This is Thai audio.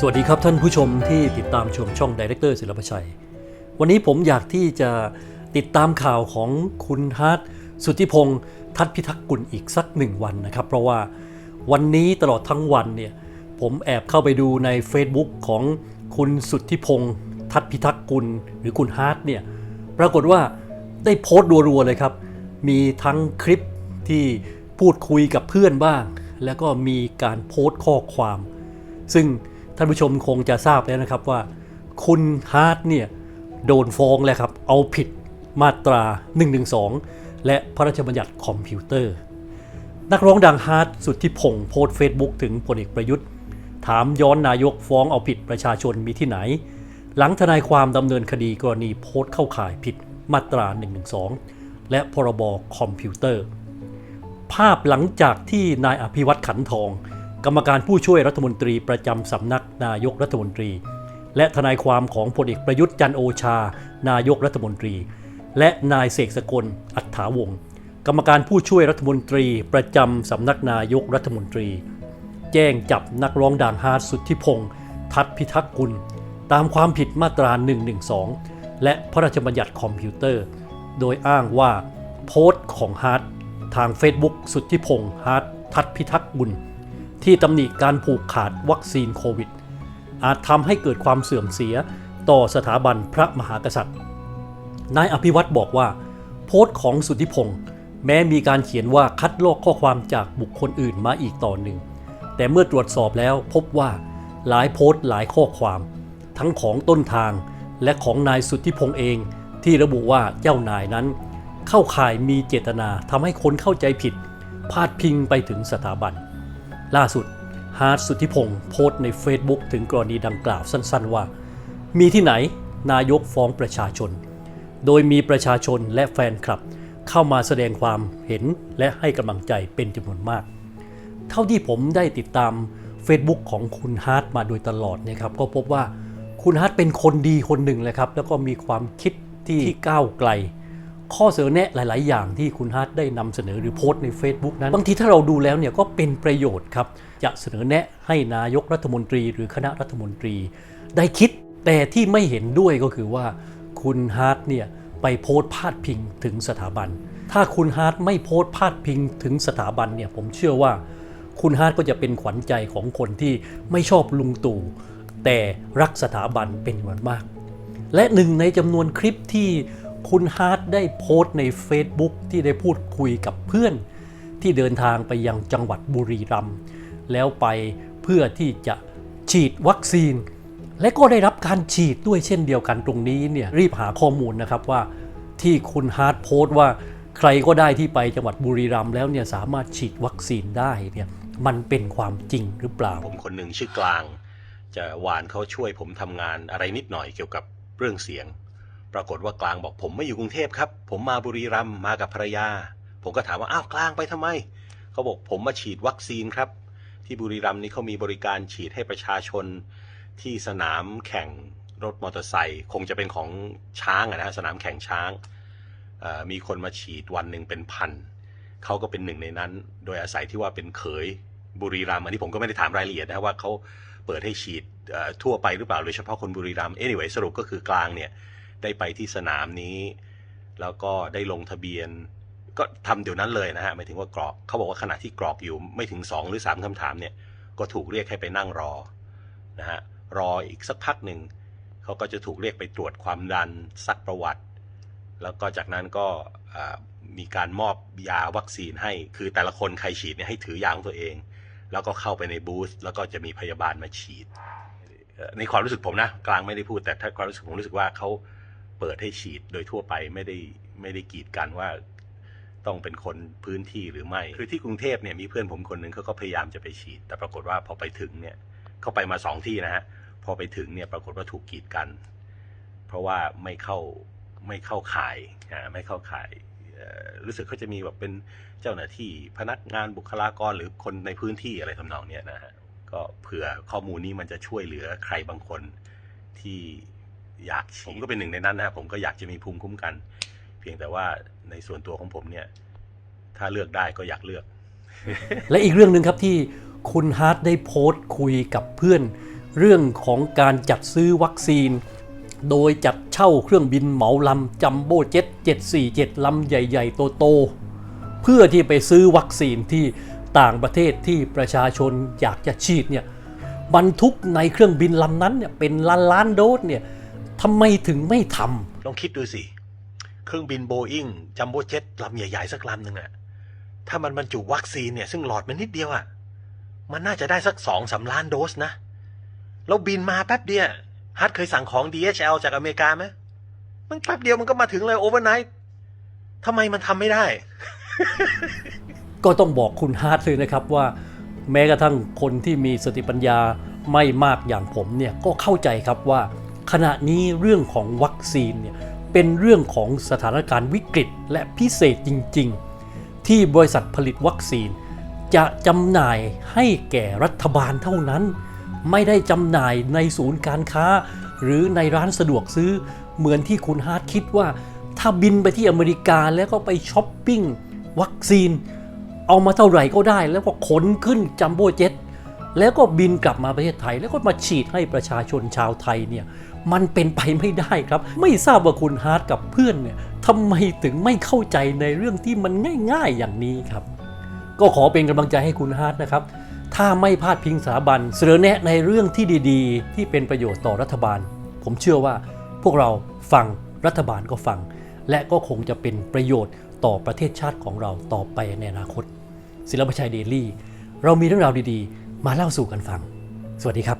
สวัสดีครับท่านผู้ชมที่ติดตามชมช่อง Director ศิลปชัย วันนี้ผมอยากที่จะติดตามข่าวของคุณฮาร์ดสุทธิพงศ์ทัศพิทักษ์กุลอีกสักหนึ่งวันนะครับ เพราะว่าวันนี้ตลอดทั้งวันเนี่ยผมแอบเข้าไปดูใน Facebook ของคุณสุทธิพงศ์ทัศพิทักษ์กุลหรือคุณฮาร์ดเนี่ยปรากฏว่าได้โพสต์รัวๆเลยครับ มีทั้งคลิปที่พูดคุยกับเพื่อนบ้าง แล้วก็มีการโพสต์ข้อความ ซึ่ง ท่านผู้ชมคงจะทราบแล้วนะครับว่า คุณฮาร์ดเนี่ยโดนฟ้องแล้วครับ เอาผิดมาตรา 112 และพระราชบัญญัติคอมพิวเตอร์ นักร้องดังฮาร์ดสุดที่พงโพสเฟซบุ๊กถึงพลเอกประยุทธ์ ถามย้อนนายกฟ้องเอาผิดประชาชนมีที่ไหน หลังทนายความดำเนินคดีกรณีโพสเข้าข่ายผิดมาตรา 112 และพรบคอมพิวเตอร์ ภาพหลังจากที่นายอภิวัตขันทอง กรรมการผู้ช่วยรัฐมนตรีประจำสำนักนายกรัฐมนตรี และทนายความของพลเอกประยุทธ์จันโอชา นายกรัฐมนตรี และนายเสกสกลอัฏฐาวงศ์กรรมการผู้ช่วยรัฐมนตรีประจำสำนักนายกรัฐมนตรี แจ้งจับนักร้องดังฮาร์ดสุทธิพงศ์ทัศพิทักษ์กุล ตามความผิดมาตรา 112 และพระราชบัญญัติคอมพิวเตอร์ โดยอ้างว่าโพสต์ของฮาร์ดทาง Facebook สุทธิพงศ์ฮาร์ดทัศพิทักษ์กุล ที่ตำหนิการผูกขาดวัคซีนโควิด อาจทำให้เกิดความเสื่อมเสียต่อสถาบันพระมหากษัตริย์ นายอภิวัตบอกว่า โพสต์ของสุทธิพงศ์แม้มีการเขียนว่าคัดลอกข้อความจากบุคคลอื่นมาอีกต่อหนึ่ง แต่เมื่อตรวจสอบแล้วพบว่าหลายโพสต์หลายข้อความ ทั้งของต้นทางและของนายสุทธิพงศ์เองที่ระบุว่าเจ้านายนั้น เข้าข่ายมีเจตนาทำให้คนเข้าใจผิด พาดพิงไปถึงสถาบัน ล่าสุดฮาร์ดสุทธิพงศ์โพสต์ใน Facebook ถึงกรณีดังกล่าวสั้นๆว่า มีที่ไหนนายกฟ้องประชาชน โดยมีประชาชนและแฟนคลับ เข้ามาแสดงความเห็นและให้กำลังใจเป็นจำนวนมาก เท่าที่ผมได้ติดตาม Facebook ของคุณฮาร์ดมาโดยตลอดนะครับก็พบว่าคุณฮาร์ดเป็นคนดีคนหนึ่งเลยครับแล้วก็มีความคิดที่ก้าวไกล ข้อเสนอแนะหลาย ๆ อย่างที่คุณฮาร์ดได้นำเสนอหรือโพสต์ใน Facebook นั้น บางทีถ้าเราดูแล้วเนี่ยก็เป็นประโยชน์ครับ จะเสนอแนะให้นายกรัฐมนตรี หรือคณะรัฐมนตรี ได้คิดแต่ที่ไม่เห็นด้วยก็คือว่าคุณฮาร์ดเนี่ยไปโพสต์พาดพิงถึงสถาบัน ถ้าคุณฮาร์ดไม่โพสต์พาดพิงถึงสถาบันเนี่ยผมเชื่อว่า คุณฮาร์ดก็จะเป็นขวัญใจของคนที่ไม่ชอบลุงตู่แต่รักสถาบันเป็นจำนวนมาก และหนึ่งในจำนวนคลิปที่ คุณฮาร์ดได้โพสต์ใน Facebook ที่ได้พูดคุยกับเพื่อน ที่เดินทางไปยังจังหวัดบุรีรัมย์แล้วไปเพื่อที่จะฉีดวัคซีน และก็ได้รับการฉีดด้วยเช่นเดียวกันตรงนี้เนี่ยรีบหาข้อมูลนะครับว่าที่คุณฮาร์ดโพสต์ว่าใครก็ได้ที่ไปจังหวัดบุรีรัมย์แล้วเนี่ยสามารถฉีดวัคซีนได้เนี่ยมันเป็นความจริงหรือเปล่า ผมคนหนึ่งชื่อกลาง จะหวานเขาช่วยผมทำงานอะไรนิดหน่อยเกี่ยวกับเรื่องเสียง ปรากฏว่ากลางบอกผมไม่อยู่กรุงเทพครับ ผมมาบุรีรัมย์มากับภรรยา ผมก็ถามว่าอ้าวกลางไปทำไมเขาบอกผมมาฉีดวัคซีนครับ ที่บุรีรัมย์นี้เขามีบริการฉีดให้ประชาชนที่สนามแข่งรถมอเตอร์ไซค์คงจะเป็นของช้างอะนะสนามแข่งช้างมีคนมาฉีดวันหนึ่งเป็นพันเขาก็เป็นหนึ่งในนั้น โดยอาศัยที่ว่าเป็นเขยบุรีรัมย์อันนี้ผมก็ไม่ได้ถามรายละเอียดนะว่าเขาเปิดให้ฉีดทั่วไปหรือเปล่าโดยเฉพาะคนบุรีรัมย์ anyway สรุปก็คือกลางเนี่ย ได้ไปที่สนามนี้ แล้วก็ได้ลงทะเบียน ก็ทำเดี๋ยวนั้นเลยนะฮะหมายถึงว่ากรอกเขาบอกว่าขณะที่กรอกอยู่ไม่ถึง 2 หรือ 3คำถามเนี่ยก็ถูกเรียกให้ไปนั่งรอนะฮะรออีกสักพักหนึ่งเขาก็จะถูกเรียกไปตรวจความดันซักประวัติ แล้วก็จากนั้นก็มีการมอบยาวัคซีนให้ คือแต่ละคนใครฉีดเนี่ยให้ถือยาของตัวเอง แล้วก็เข้าไปในบูธแล้วก็จะมีพยาบาลมาฉีด ในความรู้สึกผมนะ กลางไม่ได้พูดแต่ถ้าความรู้สึกผมรู้สึกว่าเขา เปิดให้ฉีดโดยทั่วไปไม่ได้ไม่ได้กีดกันว่าต้องเป็นคนพื้นที่หรือไม่ คือที่กรุงเทพเนี่ยมีเพื่อนผมคนหนึ่งเขาก็พยายามจะไปฉีด แต่ปรากฏว่าพอไปถึงเนี่ยเขาไปมาสองที่นะฮะพอไปถึงเนี่ยปรากฏว่าถูกกีดกัน เพราะว่าไม่เข้าไม่เข้าข่ายอ่าไม่เข้าข่ายรู้สึกเขาจะมีแบบเป็นเจ้าหน้าที่พนักงานบุคลากรหรือคนในพื้นที่อะไรทำนองเนี้ยนะฮะก็เผื่อข้อมูลนี้มันจะช่วยเหลือใครบางคนที่ อยากผมก็เป็นหนึ่งในนั้นนะผมก็อยากจะมีภูมิคุ้มกัน เพียงแต่ว่าในส่วนตัวของผมเนี่ย ถ้าเลือกได้ก็อยากเลือก และอีกเรื่องหนึ่งครับที่คุณฮาร์ดได้โพสต์คุยกับเพื่อน เรื่องของการจัดซื้อวัคซีน โดยจัดเช่าเครื่องบินเหมาลำจัมโบ้เจ็ต747 ลำใหญ่ ๆ โตๆเพื่อที่ไปซื้อวัคซีนที่ต่างประเทศที่ประชาชนอยากจะฉีดเนี่ยบรรทุกในเครื่องบินลำนั้นเนี่ยเป็นล้านล้านโดสเนี่ย ทำไมถึงไม่ทำลองคิดดูสิ เครื่องบินโบอิงจัมโบ้เจ็ตลำใหญ่ ๆ สักลำหนึ่งอะถ้ามันบรรจุวัคซีนเนี่ย ซึ่งหลอดมันนิดเดียวอะมันน่าจะได้สักสองสาล้านโดสนะ แล้วบินมาแป๊บเดียวฮัทเคยสั่งของ DHL จากอเมริกาไหมมันแป๊บเดียวมันก็มาถึงเลยโอเวอร์ไนท์ทำไมมันทำไม่ได้ก็ต้องบอกคุณฮาร์ดเลยนะครับว่า แม้กระทั่งคนที่มีสติปัญญาไม่มากอย่างผมเนี่ยก็เข้าใจครับว่า ขณะนี้เรื่องของวัคซีนเนี่ยเป็นเรื่องของสถานการณ์วิกฤตและพิเศษจริง ๆ ที่บริษัทผลิตวัคซีน จะจำหน่ายให้แก่รัฐบาลเท่านั้น ไม่ได้จำหน่ายในศูนย์การค้า หรือในร้านสะดวกซื้อเหมือนที่คุณฮาร์ดคิดว่า ถ้าบินไปที่อเมริกาแล้วก็ไปช้อปปิ้งวัคซีน เอามาเท่าไหร่ก็ได้แล้วก็ขนขึ้นจัมโบ้เจ็ต แล้วก็บินกลับมาประเทศไทย แล้วก็มาฉีดให้ประชาชนชาวไทยเนี่ยมันเป็นไปไม่ได้ครับ ไม่ทราบว่าคุณฮาร์ดกับเพื่อนเนี่ยทำไมถึงไม่เข้าใจในเรื่องที่มันง่าย ๆอย่างนี้ครับ ก็ขอเป็นกำลังใจให้คุณฮาร์ดนะครับ ถ้าไม่พลาดพิงสถาบันเสนอแนะในเรื่องที่ดีๆ ที่เป็นประโยชน์ต่อรัฐบาล ผมเชื่อว่าพวกเราฟังรัฐบาลก็ฟัง และก็คงจะเป็นประโยชน์ต่อประเทศชาติของเราต่อไปในอนาคต ศิลปชัยเดลี่ เรามีเรื่องราวดีๆ มาเล่าสู่กันฟัง สวัสดีครับ